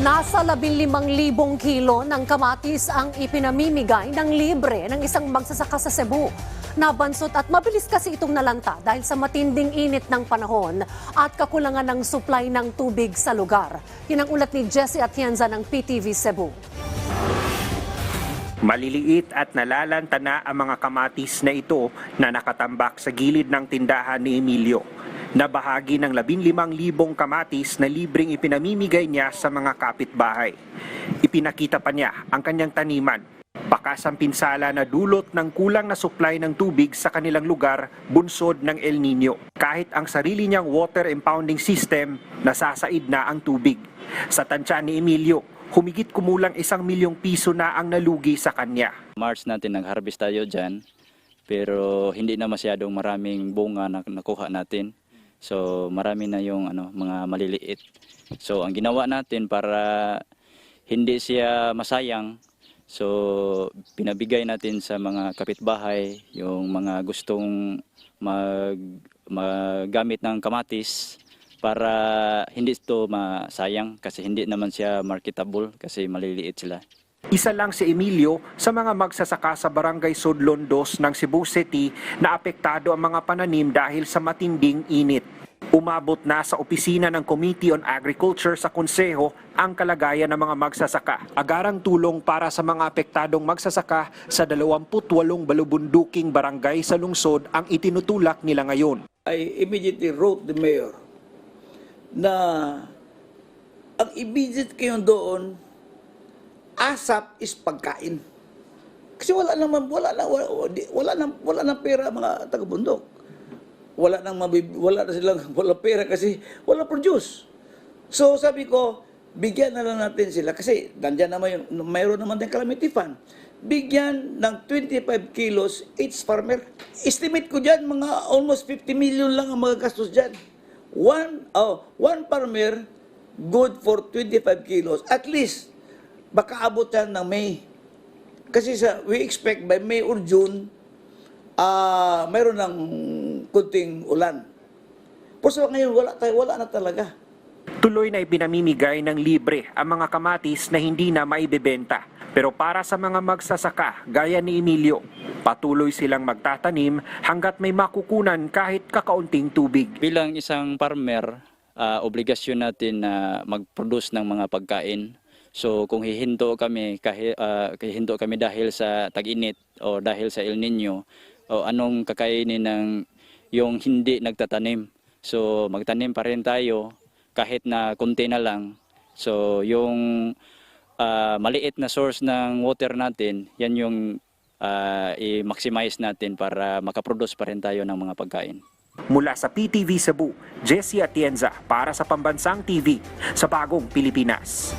Nasa 15,000 kilo ng kamatis ang ipinamimigay ng libre ng isang magsasaka sa Cebu. Nabansot at mabilis kasi itong nalanta dahil sa matinding init ng panahon at kakulangan ng supply ng tubig sa lugar. Yan ni Jesse Atienza ng PTV Cebu. Maliliit at nalalanta na ang mga kamatis na ito na nakatambak sa gilid ng tindahan ni Emilio na bahagi ng 15,000 kamatis na libreng ipinamimigay niya sa mga kapitbahay. Ipinakita pa niya ang kanyang taniman. Bakas ang pinsala na dulot ng kulang na supply ng tubig sa kanilang lugar bunsod ng El Nino. Kahit ang sarili niyang water impounding system, nasasaid na ang tubig. Sa tansya ni Emilio, humigit kumulang isang milyong piso na ang nalugi sa kanya. March natin nag-harvest tayo dyan, pero hindi na masyadong maraming bunga na nakuha natin. So marami na yung ano, mga maliliit. So ang ginawa natin para hindi siya masayang, so pinabigay natin sa mga kapitbahay, yung mga gustong mag, magamit ng kamatis para hindi ito masayang kasi hindi naman siya marketable kasi maliliit sila. Isa lang si Emilio sa mga magsasaka sa Barangay Sudlon 2 ng Cebu City na apektado ang mga pananim dahil sa matinding init. Umabot na sa opisina ng Committee on Agriculture sa Konseho ang kalagayan ng mga magsasaka. Agarang tulong para sa mga apektadong magsasaka sa 28 balubunduking barangay sa lungsod ang itinutulak nila ngayon. I immediately wrote the mayor na ang immediate kayo doon, asap is pagkain. Kasi wala naman, wala na, wala, wala na, wala na pera mga taga-bundok. Wala nang mabib, wala na silang, wala pera kasi wala produce. So sabi ko, bigyan na lang natin sila kasi nandiyan naman yung, mayroon naman din calamity fund. Bigyan ng 25 kilos each farmer. Estimate ko dyan, mga almost 50 million lang ang mga gastos dyan. One, oh, one farmer, good for 25 kilos. At least, baka abot yan ng May. Kasi sa, we expect by May or June, ah mayroon ng kunting ulan. Pero sa ngayon, wala, tayo, wala na talaga. Tuloy na ipinamimigay ng libre ang mga kamatis na hindi na maibebenta. Pero para sa mga magsasaka, gaya ni Emilio, patuloy silang magtatanim hanggat may makukunan kahit kakaunting tubig. Bilang isang farmer, ah, obligasyon natin na mag-produce ng mga pagkain. So kung hihinto kami, kahit hihinto kami dahil sa tag-init o dahil sa El Nino, o anong kakainin ng yung hindi nagtatanim. So magtanim pa rin tayo kahit na konti na lang. So yung ah, maliit na source ng water natin, yan yung ah, i-maximize natin para makaproduce pa rin tayo ng mga pagkain. Mula sa PTV Cebu, Jessie Atienza para sa Pambansang TV sa Bagong Pilipinas.